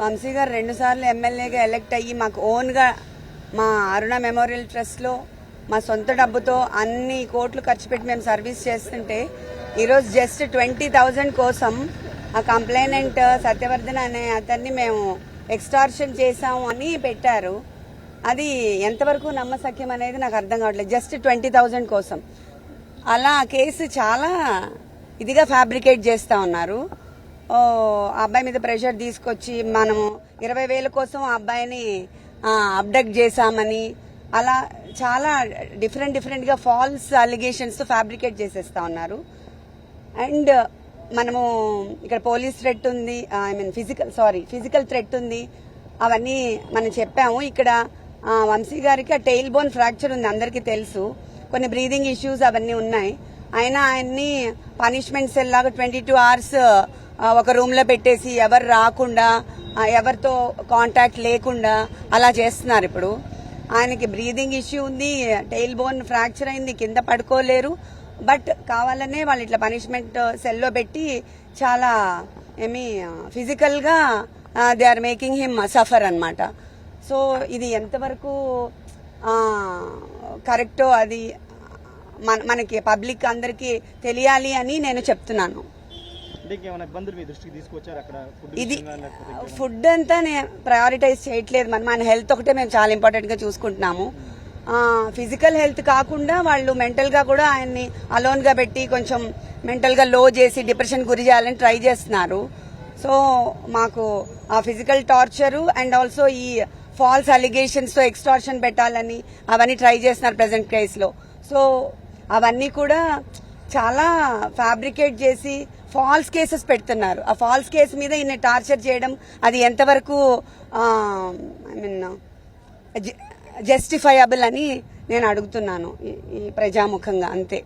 వంశీ గారు రెండుసార్లు ఎమ్మెల్యేగా ఎలక్ట్ అయ్యి మాకు ఓన్గా మా అరుణ మెమోరియల్ ట్రస్ట్లో మా సొంత డబ్బుతో అన్ని కోట్లు ఖర్చు పెట్టి మేము సర్వీస్ చేస్తుంటే ఈరోజు జస్ట్ ట్వంటీ థౌజండ్ కోసం ఆ కంప్లైనెంట్ సత్యవర్ధన్ అనే అతన్ని మేము ఎక్స్టార్షన్ చేసాము అని పెట్టారు. అది ఎంతవరకు నమ్మసక్యం అనేది నాకు అర్థం కావట్లేదు. జస్ట్ ట్వంటీ థౌజండ్ కోసం. అలా ఆ కేసు చాలా ఇదిగా ఫ్యాబ్రికేట్ చేస్తూ ఉన్నారు. అబ్బాయి మీద ప్రెషర్ తీసుకొచ్చి మనము ఇరవై వేల కోసం ఆ అబ్బాయిని అబ్డక్ట్ చేశామని అలా చాలా డిఫరెంట్ డిఫరెంట్గా ఫాల్స్ అలిగేషన్స్ ఫ్యాబ్రికేట్ చేసేస్తా ఉన్నారు. అండ్ మనము ఇక్కడ పోలీస్ థ్రెట్ ఉంది I mean physical sorry physical threat ఉంది. అవన్నీ మనం చెప్పాము. ఇక్కడ వంశీ గారికి ఆ టెయిల్ బోన్ ఫ్రాక్చర్ ఉంది అందరికీ తెలుసు. కొన్ని బ్రీదింగ్ ఇష్యూస్ అవన్నీ ఉన్నాయి. అయినా ఆయన్ని పనిష్మెంట్ సెల్ లాగా ట్వంటీ టూ అవర్స్ ఒక రూమ్లో పెట్టేసి ఎవరు రాకుండా ఎవరితో కాంటాక్ట్ లేకుండా అలా చేస్తున్నారు ఇప్పుడు. ఆయనకి బ్రీదింగ్ ఇష్యూ ఉంది టెయిల్ బోన్ ఫ్రాక్చర్ అయింది కింద పడుకోలేరు. బట్ కావాలనే వాళ్ళు ఇట్లా పనిష్మెంట్ సెల్లో పెట్టి చాలా ఏమి ఫిజికల్గా they are making him suffer అనమాట సో ఇది ఎంతవరకు కరెక్టో అది మన మనకి పబ్లిక్ అందరికీ తెలియాలి అని నేను చెప్తున్నాను. ఇది ఫుడ్ అంతా నేను ప్రయారిటైజ్ చేయట్లేదు. మన మన హెల్త్ ఒకటే మేము చాలా ఇంపార్టెంట్గా చూసుకుంటున్నాము. ఫిజికల్ హెల్త్ కాకుండా వాళ్ళు మెంటల్గా కూడా ఆయన్ని అలోన్గా పెట్టి కొంచెం మెంటల్గా లో చేసి డిప్రెషన్ గురి చేయాలని ట్రై చేస్తున్నారు. సో మాకు ఆ ఫిజికల్ టార్చర్ అండ్ ఆల్సో ఈ ఫాల్స్ అలిగేషన్స్తో ఎక్స్టార్షన్ పెట్టాలని అవన్నీ ట్రై చేస్తున్నారు ప్రెసెంట్ కేస్లో. సో అవన్నీ కూడా చాలా ఫ్యాబ్రికేట్ చేసి ఫాల్స్ కేసెస్ పెడుతున్నారు. ఆ ఫాల్స్ కేసు మీద ఈయన టార్చర్ చేయడం అది ఎంతవరకు ఐ మీన్ జస్టిఫైయబుల్ అని నేను అడుగుతున్నాను ఈ- ఈ ప్రజాముఖంగా అంతే.